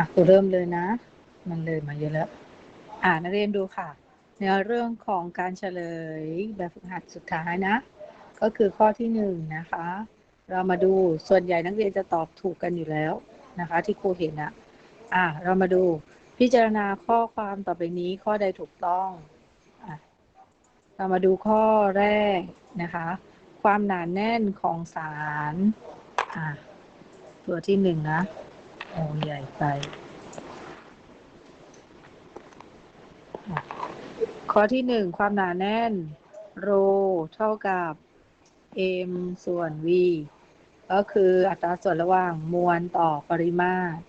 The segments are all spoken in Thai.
อะกูเริ่มเลยนะ มันเลยมาเยอะแล้ว อ่านักเรียนดูค่ะ ในเรื่องของการเฉลยแบบฝึกหัดสุดท้ายนะ ก็คือข้อที่หนึ่งนะคะ เรามาดูส่วนใหญ่นักเรียนจะตอบถูกกันอยู่แล้วนะคะ ที่ครูเห็นอะอะเรามาดูพิจารณาข้อความต่อไปนี้ข้อใดถูกต้องอะเรามาดูข้อแรกนะคะ ความหนาแน่นของสารอะตัวที่หนึ่งนะ โอ้ใหญ่ไป ข้อที่หนึ่งความหนาแน่นโรเท่ากับ m ส่วน v ก็คืออัตราส่วนระหว่างมวลต่อปริมาตร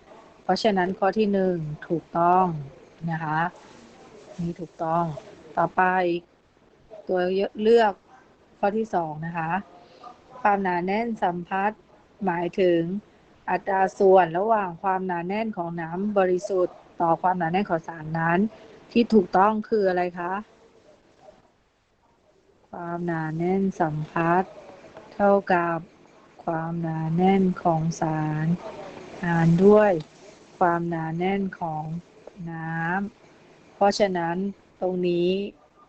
เพราะฉะนั้นข้อที่หนึ่งถูกต้องนะคะนี่ถูกต้อง ต่อไป ตัวเลือกข้อที่สองนะคะ ความหนาแน่นสัมพัทธ์หมายถึง อัตราส่วนระหว่างความหนาแน่นของน้ำบริสุทธิ์ ต่อความหนาแน่นของสารนั้น ที่ถูกต้องคืออะไรคะ ความหนาแน่นสัมพัทธ์เท่ากับความหนาแน่นของสารหารด้วย ความหนาแน่นของน้ำเพราะฉะนั้นตรงนี้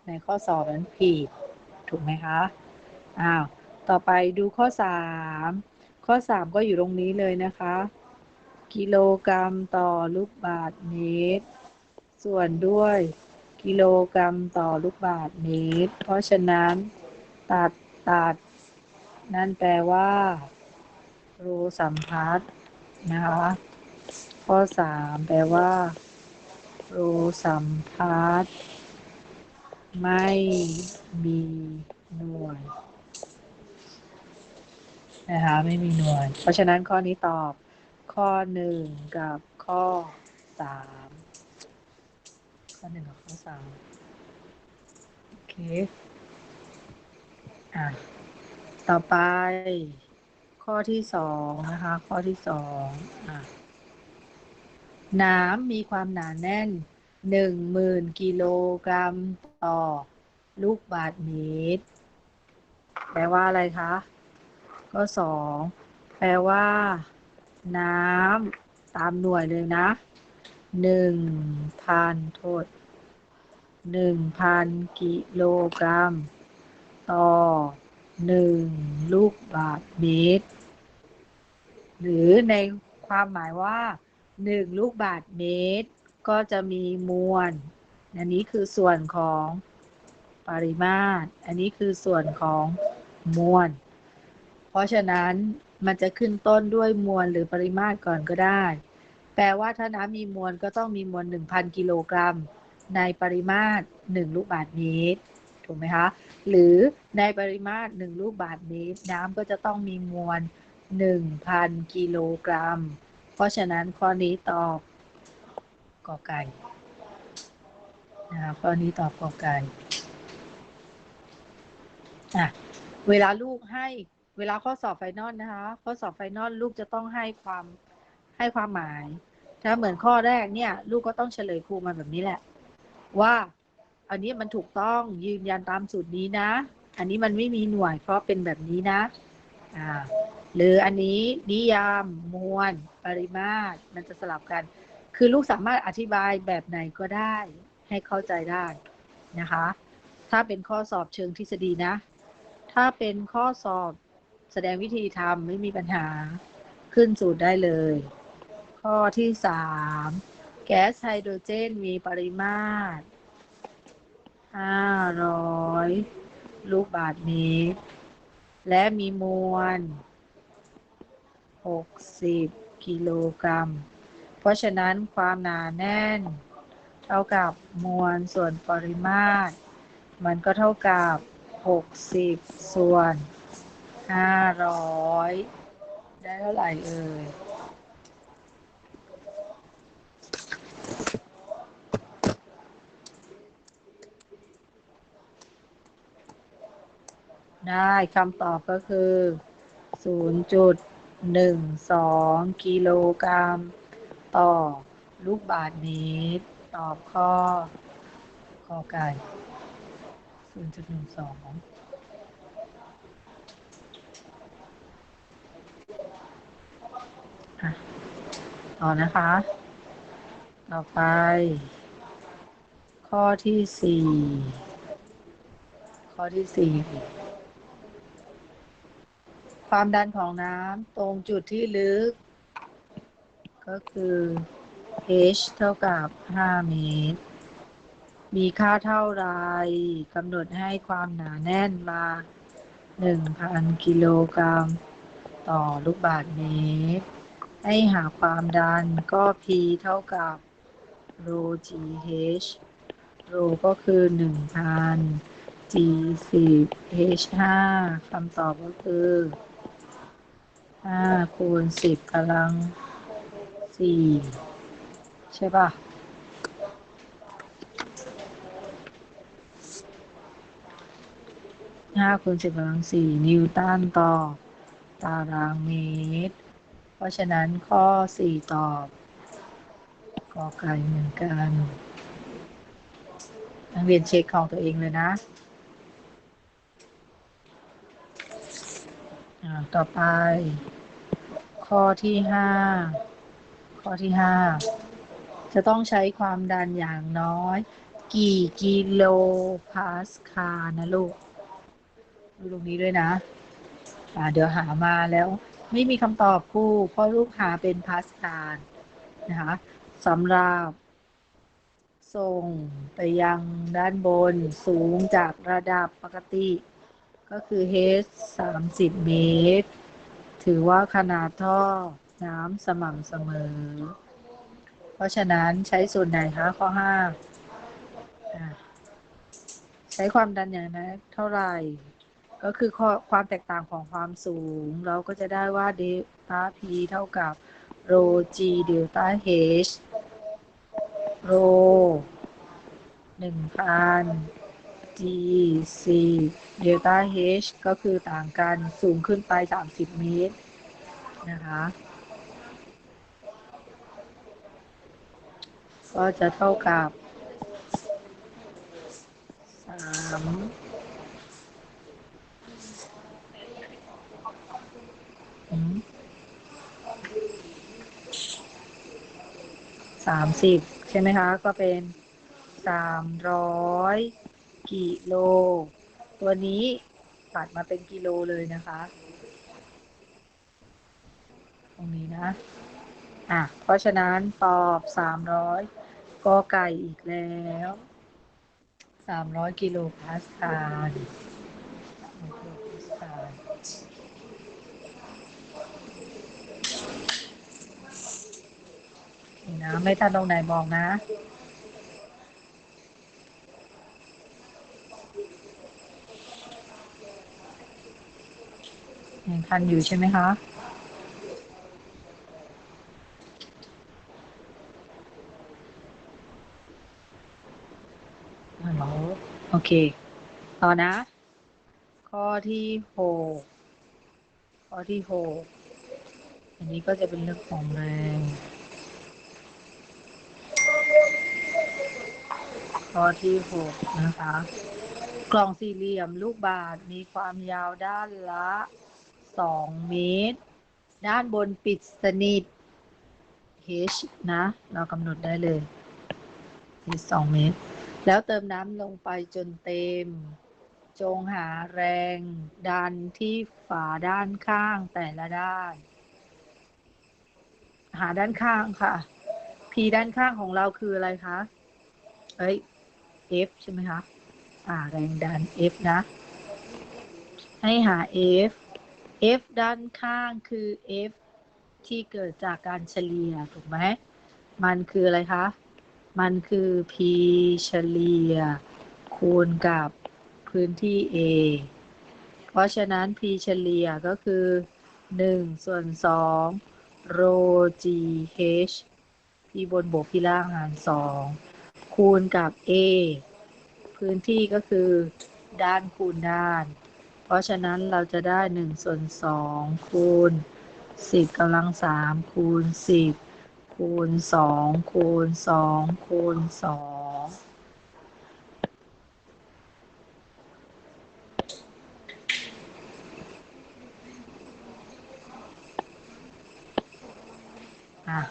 ในข้อสอบนั้นผิดถูกไหมคะอ้าวต่อไปดูข้อ3 ข้อ 3 ก็อยู่ตรงนี้เลยนะคะ กิโลกรัมต่อลูกบาทเมตร ส่วนด้วย กิโลกรัมต่อลูกบาทเมตร เพราะฉะนั้นตัดตัด นั่นแปลว่ารูสัมพัทธ์นะคะ ข้อ 3 แปลว่ารูสัมพัทธ์ไม่มีหน่วย นะคะไม่มีหน่วย เพราะฉะนั้นข้อนี้ตอบข้อ1กับข้อ3ข้อ1กับข้อ3โอเคอะต่อไป ข้อที่2นะคะ ข้อที่2อะน้ำมีความหนาแน่น10,000กิโลกรัมต่อลูกบาทเมตร แปลว่าอะไรคะ ก็สองแปลว่า น้ำตามหน่วยเลยนะหนึ่งพันโทษหนึ่งพันกิโลกรัม ต่อหนึ่งลูกบาทเมตร หรือในความหมายว่าหนึ่งลูกบาทเมตร ก็จะมีมวล อันนี้คือส่วนของปริมาตร อันนี้คือส่วนของมวล เพราะฉะนั้นมันจะขึ้นต้นด้วยมวลหรือปริมาตรก่อนก็ได้ แปลว่าถ้าน้ำมีมวลก็ต้องมีมวล 1,000 กิโลกรัม ในปริมาตร 1 ลูกบาทเมตร ถูกไหมคะ หรือในปริมาตร 1 ลูกบาทเมตร น้ำก็จะต้องมีมวล 1,000 กิโลกรัม เพราะฉะนั้นข้อนี้ตอบกอไก่นะคะข้อนี้ตอบกอไก่อะเวลาลูกให้ เวลาข้อสอบไฟนอลนะคะ ข้อสอบไฟนอลลูกจะต้องให้ความให้ความหมาย ถ้าเหมือนข้อแรกเนี่ย ลูกก็ต้องเฉลยครูมาแบบนี้แหละ ว่าอันนี้มันถูกต้องยืนยันตามสูตรนี้นะ อันนี้มันไม่มีหน่วยเพราะเป็นแบบนี้นะอ่าหรืออันนี้นิยามมวล ปริมาตร มันจะสลับกัน คือลูกสามารถอธิบายแบบไหนก็ได้ ให้เข้าใจได้นะคะ ถ้าเป็นข้อสอบเชิงทฤษฎีนะ ถ้าเป็นข้อสอบ แสดงวิธีทำไม่มีปัญหาขึ้นสูตรได้เลย ข้อที่สามแก๊สไฮโดรเจนมีปริมาตร 500 ลูกบาทเมตร และมีมวล 60 กิโลกรัม เพราะฉะนั้นความหนาแน่น เท่ากับมวลส่วนปริมาตร มันก็เท่ากับ 60 ส่วน ห้าร้อยได้เท่าไหร่เอ่ยได้คำตอบก็คือ 0.12 กิโลกรัม ต่อลูกบาทเมตร ตอบข้อข้อไก่0.12 ต่อนะคะ ต่อไป ข้อที่สี่ ข้อที่สี่ ความดันของน้ำตรงจุดที่ลึก ก็คือ h เท่ากับ 5 เมตร มีค่าเท่าไรกำหนดให้ความหนาแน่นมา1,000 กิโลกรัม ต่อลูกบาศก์เมตร ให้หาความดันก็ P เท่ากับ ρ GH ρ ก็คือ 1,000 G 10 H 5คำตอบก็คือ5คูณ 10กำลัง 4 ใช่ป่ะ 5คูณ 10กำลัง 4 นิวตันต่อ ตารางเมตร ราะฉะนั้นข้อ4ตอบกอไก่เหมือนกันนักเรียนเช็คของตัวเองเลยนะอ่าต่อไป ข้อที่5ข้อที่5จะต้องใช้ความดันอย่างน้อย กี่กิโลพาสคาลนะลูก ดูตรงนี้ด้วยนะอ่าเดี๋ยวหามาแล้ว ไม่มีคำตอบคู่ เพราะลูกหาเป็นพาสคาลนะคะสำหรับส่งไปยังด้านบนสูงจากระดับปกติ ก็คือ h 30 เมตร ถือว่าขนาดท่อน้ำสม่ำเสมอ เพราะฉะนั้นใช้ส่วนไหนคะข้อ 5 ใช้ความดันอย่างนั้นเท่าไหร่ ก็คือข้อความแตกต่างของความสูง เราก็จะได้ว่าเดลต้า P เท่ากับ ρ G เดลต้า H โรหนึ่งพัน G สี่เดลต้า H ก็คือต่างกันสูงขึ้นไป 30 เมตร นะคะ ก็จะเท่ากับสามอืม สามสิบใช่ไหมคะ ก็เป็นสามร้อยกิโล ตัวนี้ตัดมาเป็นกิโลเลยนะคะ ตรงนี้นะ อะ เพราะฉะนั้นตอบสามร้อยก็ไก่อีกแล้วสามร้อยกิโลพาสคาล นี่นะ ไม่ทันตรงไหนบอกนะ ยังทันอยู่ใช่ไหมคะโอเค ต่อนะ ข้อที่หกข้อที่หกอันนี้ก็จะเป็นเรื่องของแรง ข้อที่หกนะคะ กล่องสี่เหลี่ยมลูกบาศก์มีความยาวด้านละสองเมตร ด้านบนปิดสนิท h นะ เรากำหนดได้เลย h สองเมตร แล้วเติมน้ำลงไปจนเต็ม จงหาแรงดันที่ฝาด้านข้างแต่ละด้าน หาด้านข้างค่ะ P ด้านข้างของเราคืออะไรคะ เอ้ย F ใช่ไหมคะอ่าแรงดัน F นะ ให้หา F F ด้านข้างคือ F ที่เกิดจากการเฉลี่ยถูกไหม มันคืออะไรคะ มันคือ P เฉลี่ย คูณกับพื้นที่ A เพราะฉะนั้น P เฉลี่ยก็คือ 1 ส่วน2 rho g h ที่บนบวกที่ล่างหาร 2 คูณกับ A พื้นที่ก็คือด้านคูณด้าน เพราะฉะนั้นเราจะได้1ส่วน2คูณ 10กำลัง3คูณ 10 คูณ 2 คูณ 2 คูณ2อะ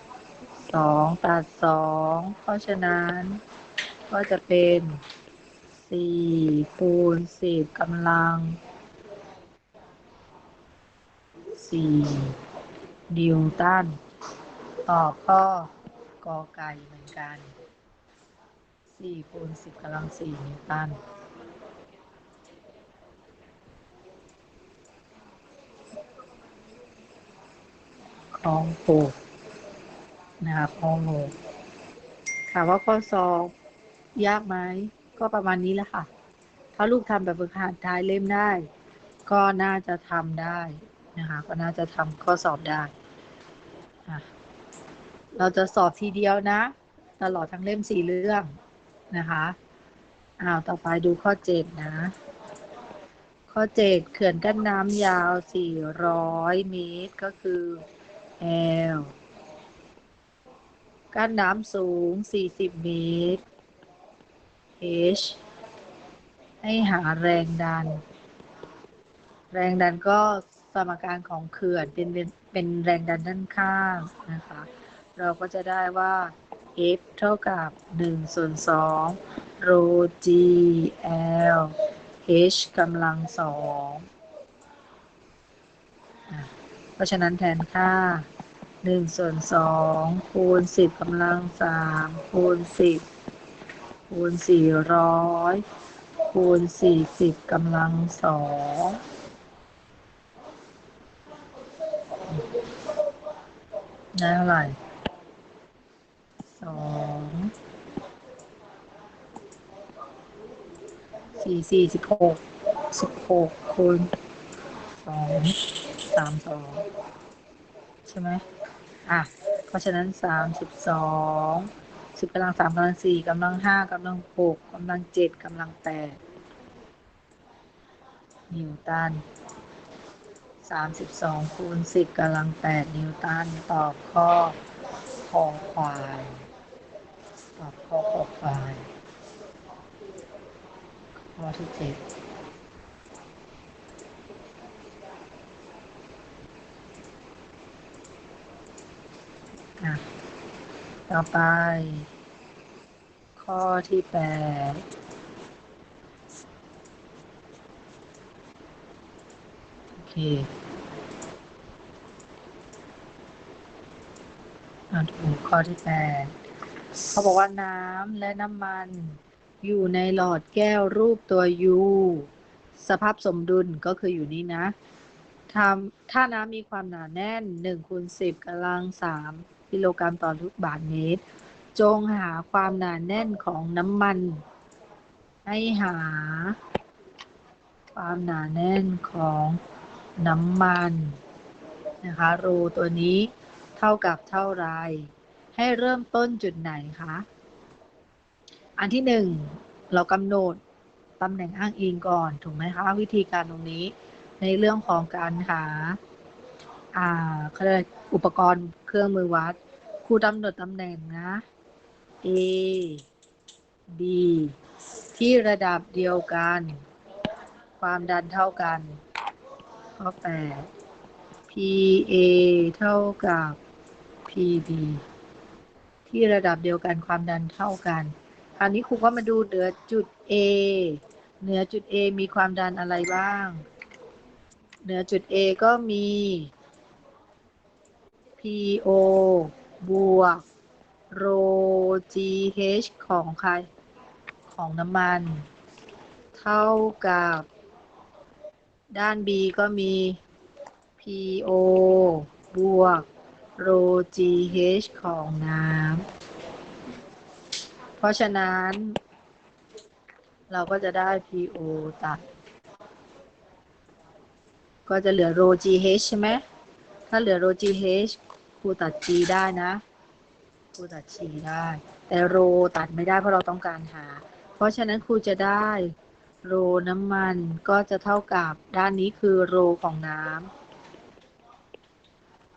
2ตัดสองเพราะฉะนั้น ก็จะเป็นสี่คูณสิบกำลังสี่นิวตันตอบข้อกอไก่เหมือนกันสี่คูณสิบกำลังสี่นิวตันคลองโปกนะคะคลองโปกถามว่าข้อสอบ ยากไหมก็ประมาณนี้แหละค่ะ ถ้าลูกทำแบบฝึกหัดท้ายเล่มได้ ก็น่าจะทำได้นะคะ ก็น่าจะทำข้อสอบได้เราจะสอบทีเดียวนะ ตลอดทั้งเล่มสี่เรื่องนะคะอ้าวต่อไปดูข้อเจ็ดนะ ข้อเจ็ดเขื่อนกั้นน้ำยาว 400 เมตร ก็คือ L กั้นน้ำสูง 40 เมตร H ให้หาแรงดัน แรงดันก็สมการของเขื่อนเป็นเป็นเป็นแรงดันด้านข้างนะคะ เราก็จะได้ว่า F เท่ากับ1ส่วน2 rho g L H กำลังสองเพราะฉะนั้นแทนค่า 1 ส่วน 2 คูณ 10กำลัง3คูณ 10 คูณ400คูณ40กำลัง2ได้เท่าไหร่สองสี่สี่สิบหกสิบหกคูณสองสามสองใช่ไหมอะ เพราะฉะนั้นสามสิบสอง สิบกำลังสามกำลังสี่กำลังห้ากำลังหกกำลังเจ็ดกำลังแปดนิวตันสามสิบสองคูณสิบกำลังแปดนิวตันตอบข้อคอควายตอบข้อคอควายข้อที่เจ็ดอะต่อไป ข้อที่แปดโอเคอะดูข้อที่แปดเขาบอกว่าน้ำและน้ำมัน อยู่ในหลอดแก้วรูปตัว U สภาพสมดุลก็คืออยู่นี่นะทำถ้าน้ำมีความหนาแน่น1คูณ10กำลัง3กิโลกรัมต่อลูกบาศก์เมตร จงหาความหนาแน่นของน้ำมัน ให้หา ความหนาแน่นของน้ำมันนะคะรูตัวนี้เท่ากับเท่าไร ให้เริ่มต้นจุดไหนคะ อันที่หนึ่งเรากำหนดตำแหน่งอ้างอิงก่อน ถูกไหมคะ วิธีการตรงนี้ในเรื่องของการหาอ่าเขาเรียกอุปกรณ์เครื่องมือวัดครูกำหนดตำแหน่งนะ A B ที่ระดับเดียวกัน ความดันเท่ากัน ข้อ 8 PA เท่ากับ PB ที่ระดับเดียวกันความดันเท่ากัน คราวนี้ครูก็มาดูเหนือจุด A เหนือจุด A มีความดันอะไรบ้าง เหนือจุด A ก็มี PO บวก rho GH ของใคร ของน้ำมัน เท่ากับ ด้าน B ก็มี PO บวก rho GH ของน้ำ เพราะฉะนั้น เราก็จะได้ PO ตัด ก็จะเหลือ rho GH ใช่ไหม ถ้าเหลือ rho GH ครูตัด G ได้นะ ครูตัด G ได้ แต่ rho ตัดไม่ได้เพราะเราต้องการหา เพราะฉะนั้นครูจะได้ rho น้ำมันก็จะเท่ากับด้านนี้คือ rho ของน้ำ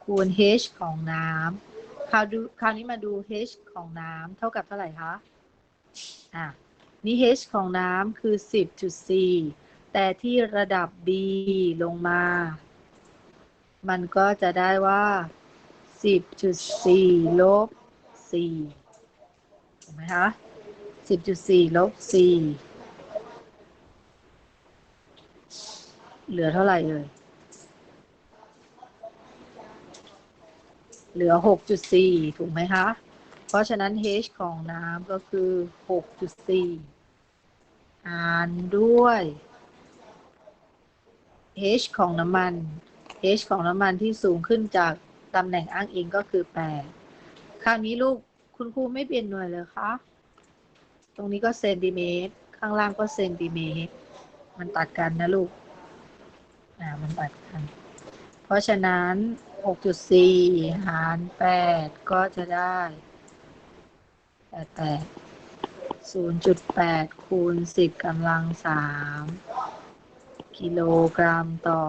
คูณ H ของน้ำคราวดูคราวนี้มาดู H ของน้ำเท่ากับเท่าไหร่คะอะนี่ H ของน้ำคือ 10.4 แต่ที่ระดับ B ลงมา มันก็จะได้ว่า 10.4 ลบ สี่ถูกไหมคะสิบจุดสี่ลบสี่เหลือเท่าไหร่เอ่ยเหลือหกจุดสี่ถูกไหมคะ เพราะฉะนั้น H ของน้ำก็คือหกจุดสี่อ่านด้วย H ของน้ำมัน H ของน้ำมันที่สูงขึ้นจากตำแหน่งอ้างอิงก็คือแปด คราวนี้ลูกคุณครูไม่เปลี่ยนหน่วยเลยคะ ตรงนี้ก็เซนติเมตร ข้างล่างก็เซนติเมตร มันตัดกันนะลูก อ่า มันตัดกัน เพราะฉะนั้น 6.4 หาร 8 ก็จะได้8 0.8 คูณ 10กำลัง 3 กิโลกรัมต่อ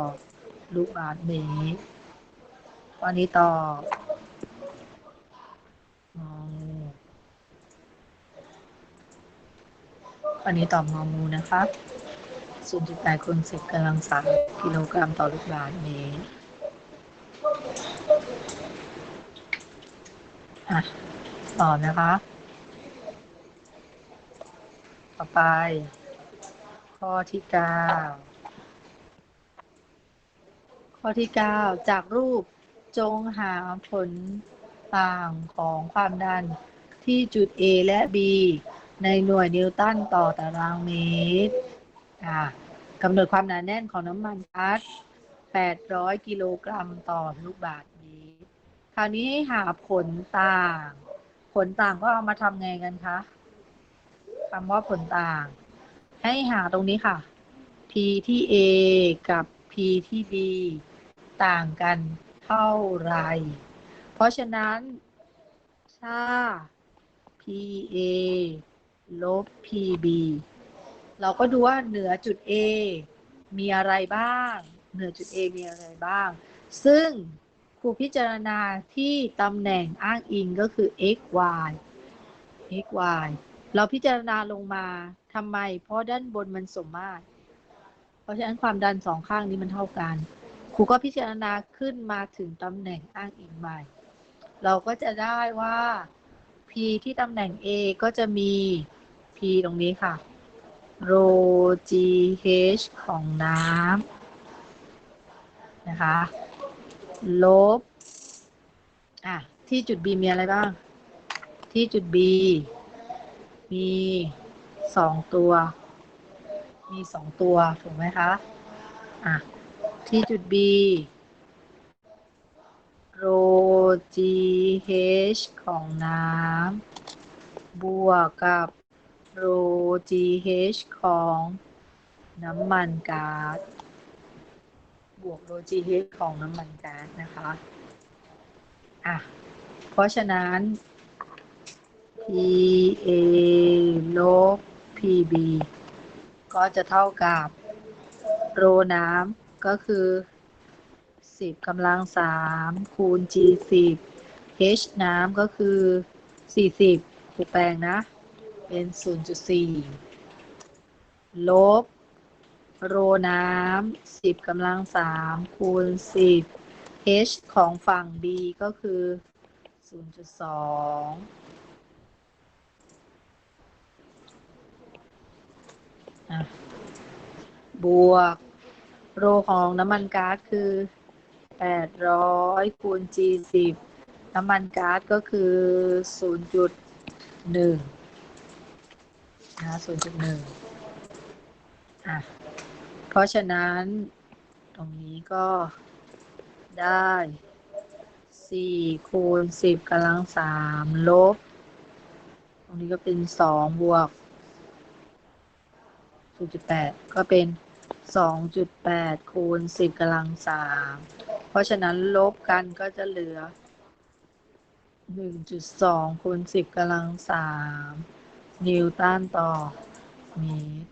ลูกบาศก์เมตรวันนี้ต่อบงองู วันนี้ตอบงองูนะคะ0.8คูณ10กำลัง3กิโลกรัมต่อลูกบาศก์เมตรอะต่อนะคะ ต่อไป ข้อที่เก้าข้อที่เก้าจากรูปจงหาผลต่างของความดันที่จุด A และ B ในหน่วยนิวตันต่อตารางเมตรอะกำหนดความหนาแน่นของน้ำมันก๊าซ800 กิโลกรัมต่อลูกบาศก์เมตร คราวนี้ให้หาผลต่าง ผลต่างก็เอามาทำไงกันคะคำว่าผลต่าง ให้หาตรงนี้ค่ะ p ที่ a กับ p ที่ b ต่างกันเท่าไหรเพราะฉะนั้นถ้า pa ลบ pb เราก็ดูว่าเหนือจุด a มีอะไรบ้าง เหนือจุด a มีอะไรบ้าง ซึ่งครูพิจารณาที่ตำแหน่งอ้างอิงก็คือ x y x y เราพิจารณาลงมาทำไม เพราะด้านบนมันสมมาตร เพราะฉะนั้นความดันสองข้างนี้มันเท่ากัน ครูก็พิจารณาขึ้นมาถึงตำแหน่งอ้างอิงใหม่ เราก็จะได้ว่า p ที่ตำแหน่ง a ก็จะมี p ตรงนี้ค่ะ rho g h ของน้ำนะคะ ลบ อะ ที่จุด B มีอะไรบ้าง ที่จุด B มีสองตัว มีสองตัว ถูกไหมคะ อะ ที่จุด B rho g h ของน้ำบวกกับ rho g h ของน้ำมันก๊าซบวกโล GH ของน้ำมันก๊าซนะคะ อะ เพราะฉะนั้น PA ลบ PB ก็จะเท่ากับโรน้ำก็คือ 10กำลัง 3 คูณ G 10 H น้ำก็คือ 40ถูกแปลงนะ เป็น 0.4 ลบ โรน้ำสิบกำลังสามคูณสิบ h ของฝั่ง b ก็คือศูนย์จุดสองบวก โรของน้ำมันก๊าซคือแปดร้อยคูณ g สิบน้ำมันก๊าซก็คือศู นย์จุดหนึ่งนะศูนย์จุดหนึ่งอะเพราะฉะนั้นตรงนี้ก็ได้4คูณ10กำลัง3ลบ ตรงนี้ก็เป็น2บวก0.8ก็เป็น2.8คูณ10กำลัง3เพราะฉะนั้นลบกันก็จะเหลือ1.2คูณ10กำลัง3 นิวตันต่อเมตร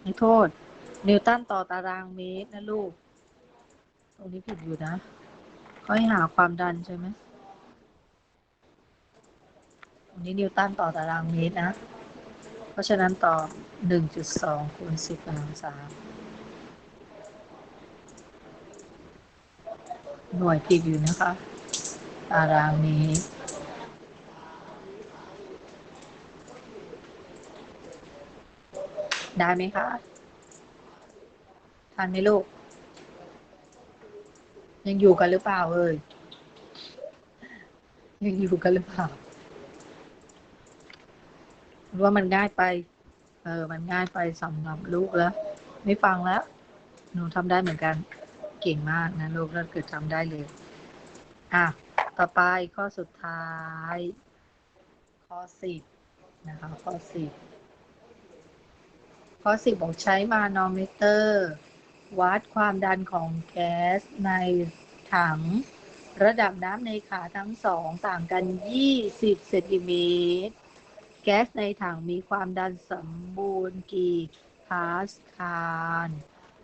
ไม่โทษ นิวตันต่อตารางเมตรนะลูก ตรงนี้ผิดอยู่นะเขาให้หาความดันใช่ไหมตรงนี้นิวตันต่อตารางเมตรนะ เพราะฉะนั้นต่อ1.2คูณ10กำลังสามหน่วยผิดอยู่นะคะ ตารางนี้ ได้ไหมคะทันไหมลูก ยังอยู่กันหรือเปล่าเอ่ยยังอยู่กันหรือเปล่ารือว่ามันง่ายไป เออ มันง่ายไปสำหรับลูกแล้ว ไม่ฟังแล้ว หนูทำได้เหมือนกัน เก่งมากนะลูกถ้าเกิดทำได้เลย อะ ต่อไปข้อสุดท้าย ข้อสิบนะคะ ข้อสิบ ข้อสิบบอกใช้มานอมิเตอร์ วัดความดันของแก๊สในถัง ระดับน้ำในขาทั้งสองต่างกัน 20 เซนติเมตร แก๊สในถังมีความดันสมบูรณ์กี่พาสคาล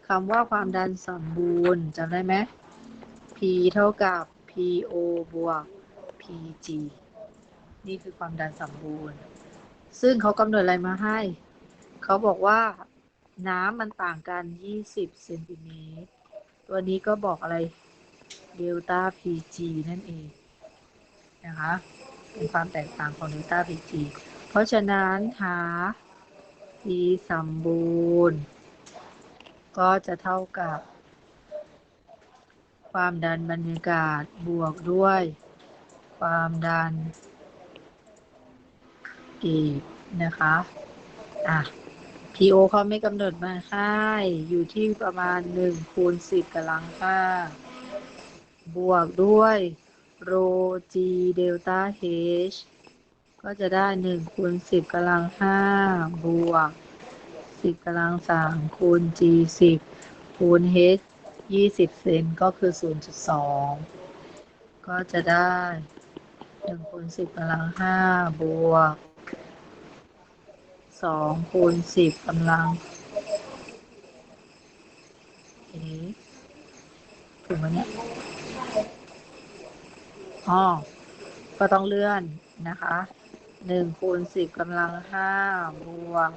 คำว่าความดันสมบูรณ์จำได้ไหม P เท่ากับ PO บวก PG นี่คือความดันสมบูรณ์ ซึ่งเขากำหนดอะไรมาให้ เขาบอกว่าน้ำมันต่างกัน 20 เซนติเมตร ตัวนี้ก็บอกอะไร เดลต้า PG นั่นเอง นะคะ เป็นความแตกต่างของเดลต้า PG เพราะฉะนั้นหา P สมบูรณ์ ก็จะเท่ากับ ความดันบรรยากาศบวกด้วย ความดันกีบนะคะ อะ PO เขาไม่กำหนดมาให้อยู่ที่ประมาณ1คูณ10กำลังห้าบวกด้วยโร G เดลต้า H ก็จะได้1คูณ10กำลังห้าบวก10กำลังสามคูณ G 10คูณ H 20เซนก็คือ0.2ก็จะได้1คูณ10กำลังห้าบวก สองคูณสิบกำลังเอ๊ถูกไหมเนี่ยอ๋อก็ต้องเลื่อนนะคะหนึ่งคูณสิบกำลังห้าบวก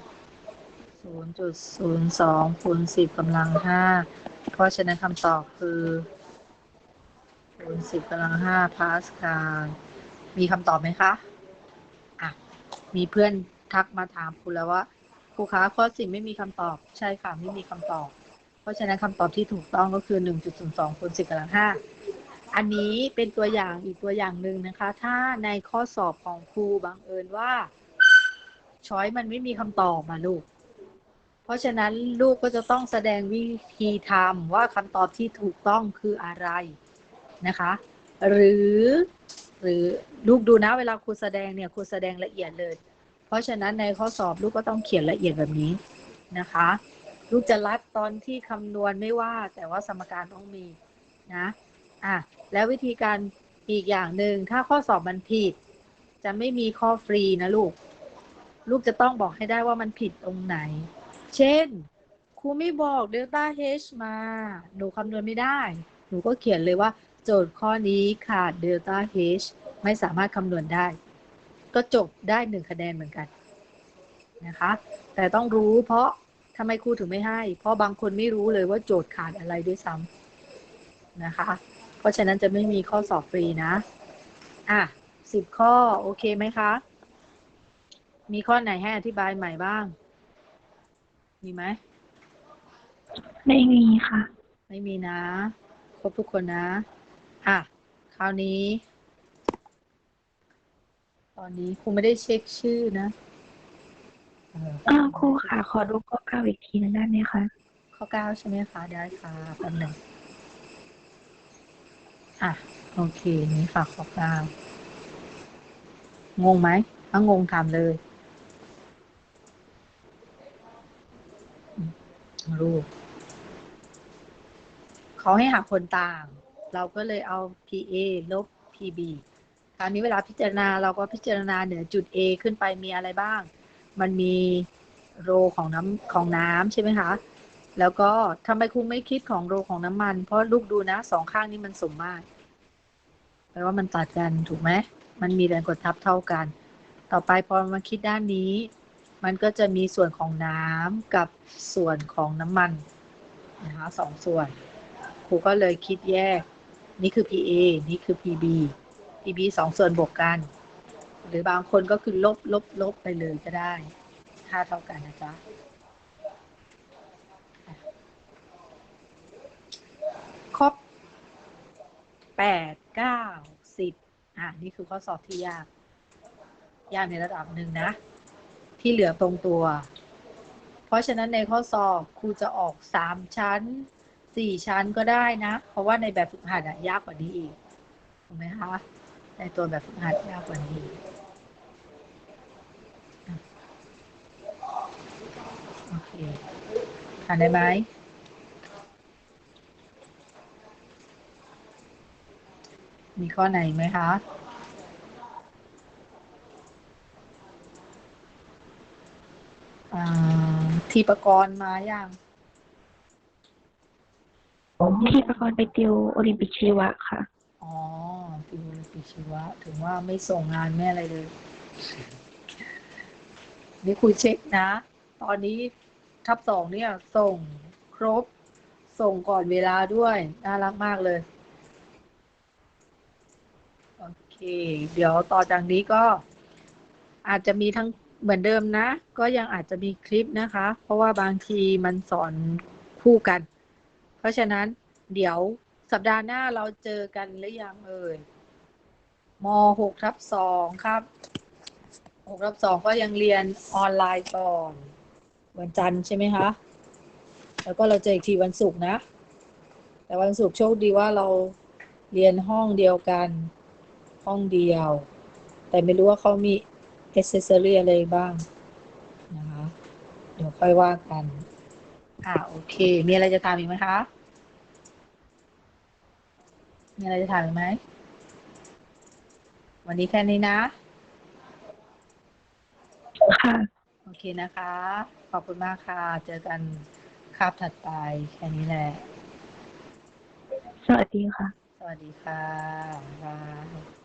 ศูนย์จุดศูนย์สองคูณสิบกำลังห้าเพราะฉะนั้นคำตอบคือคูณสิบกำลังห้าพาสคาลมีคำตอบไหมคะ อะ มีเพื่อน ทักมาถามครูแล้วว่าครูคะข้อสิบไม่มีคำตอบ ใช่ค่ะไม่มีคำตอบ เพราะฉะนั้นคำตอบที่ถูกต้องก็คือ1.02คูณ10กำลัง5อันนี้เป็นตัวอย่างอีกตัวอย่างหนึ่งนะคะ ถ้าในข้อสอบของครูบังเอิญว่า ช้อยมันไม่มีคำตอบมาลูก เพราะฉะนั้นลูกก็จะต้องแสดงวิธีทำว่าคำตอบที่ถูกต้องคืออะไรนะคะ หรือหรือลูกดูนะเวลาครูแสดงเนี่ยครูแสดงละเอียดเลย เพราะฉะนั้นในข้อสอบลูกก็ต้องเขียนละเอียดแบบนี้นะคะ ลูกจะรัดตอนที่คำนวณไม่ว่า แต่ว่าสมการต้องมีนะอะแล้ววิธีการอีกอย่างหนึ่งถ้าข้อสอบมันผิด จะไม่มีข้อฟรีนะลูก ลูกจะต้องบอกให้ได้ว่ามันผิดตรงไหน เช่นครูไม่บอกเดลต้า H มา หนูคำนวณไม่ได้ หนูก็เขียนเลยว่า โจทย์ข้อนี้ขาดเดลต้า H ไม่สามารถคำนวณได้ ก็จบได้หนึ่งคะแนนเหมือนกันนะคะ แต่ต้องรู้เพราะทำไมครูถึงไม่ให้ เพราะบางคนไม่รู้เลยว่าโจทย์ขาดอะไรด้วยซ้ำนะคะ เพราะฉะนั้นจะไม่มีข้อสอบฟรีนะ อะสิบข้อ โอเคไหมคะ มีข้อไหนให้อธิบายใหม่บ้าง มีไหม ไม่มีค่ะ ไม่มีนะ ครบทุกคนนะ อะ คราวนี้ ตอนนี้ครูไม่ได้เช็คชื่อนะเอออ้าวครูค่ะ ขอดูข้อเก้าอีกทีนึงได้ไหมคะข้อเก้าใช่ไหมคะได้ค่ะแป๊บหนึ่งอะโอเคนี่ค่ะข้อเก้างงไหมถ้างงถามเลยอืมรูปเขาให้หาผลต่าง เราก็เลยเอา PA ลบ PB ค ราวนี้เวลาพิจารณาเราก็พิจารณาเหนือจุด A ขึ้นไปมีอะไรบ้าง มันมีโรของน้ำของน้ำใช่ไหมคะ แล้วก็ทำไมครูไม่คิดของโรของน้ำมัน เพราะลูกดูนะสองข้างนี้มันสมมาตรแปลว่ามันตัดกันถูกไหมมันมีแรงกดทับเท่ากัน ต่อไปพอมาคิดด้านนี้ มันก็จะมีส่วนของน้ำกับส่วนของน้ำมันนะคะสองส่วน ครูก็เลยคิดแยก นี่คือ PA นี่คือ PB PB สองส่วนบวกกัน หรือบางคนก็คือลบลบลบไปเลยก็ได้ค่าเท่ากันนะจ๊ะข้อแปดเก้าสิบอะนี่คือข้อสอบที่ยาก ยากในระดับหนึ่งนะ ที่เหลือตรงตัว เพราะฉะนั้นในข้อสอบครูจะออกสามชั้นสี่ชั้นก็ได้นะ เพราะว่าในแบบฝึกหัดอะยากกว่านี้อีกถูกไหมคะ ในตัวแบบฝึกหัดยากกว่านี้โอเคทานได้ไหมมีข้อไหนไหมคะอ่าทีประกรณ์มาอย่างที่ประกรณ์ไปติวโอลิมปิกชีวะค่ะ ชีวะ ถึงว่าไม่ส่งงานแม่อะไรเลย นี่คุยเช็คนะ ตอนนี้ทับสองเนี่ย ส่งครบ ส่งก่อนเวลาด้วย น่ารักมากเลย โอเค เดี๋ยวต่อจากนี้ก็อาจจะมีทั้งเหมือนเดิมนะ ก็ยังอาจจะมีคลิปนะคะ เพราะว่าบางทีมันสอนคู่กัน เพราะฉะนั้นเดี๋ยวสัปดาห์หน้าเราเจอกันหรือยังเอ่ย มหกทับสองครับหกทับสองก็ยังเรียนออนไลน์ก่อน วันจันทร์ใช่ไหมคะ แล้วก็เราเจออีกทีวันศุกร์นะ แต่วันศุกร์โชคดีว่าเราเรียนห้องเดียวกัน ห้องเดียว แต่ไม่รู้ว่าเขามีอเซสซอรี่อะไรบ้างนะคะ เดี๋ยวค่อยว่ากัน อ่าโอเค มีอะไรจะถามอีกไหมคะ มีอะไรจะถามอีกไหม วันนี้แค่นี้นะ ค่ะ โอเคนะคะ ขอบคุณมากค่ะ เจอกันคาบถัดไปแค่นี้แหละ สวัสดีค่ะ สวัสดีค่ะบ๊ายบาย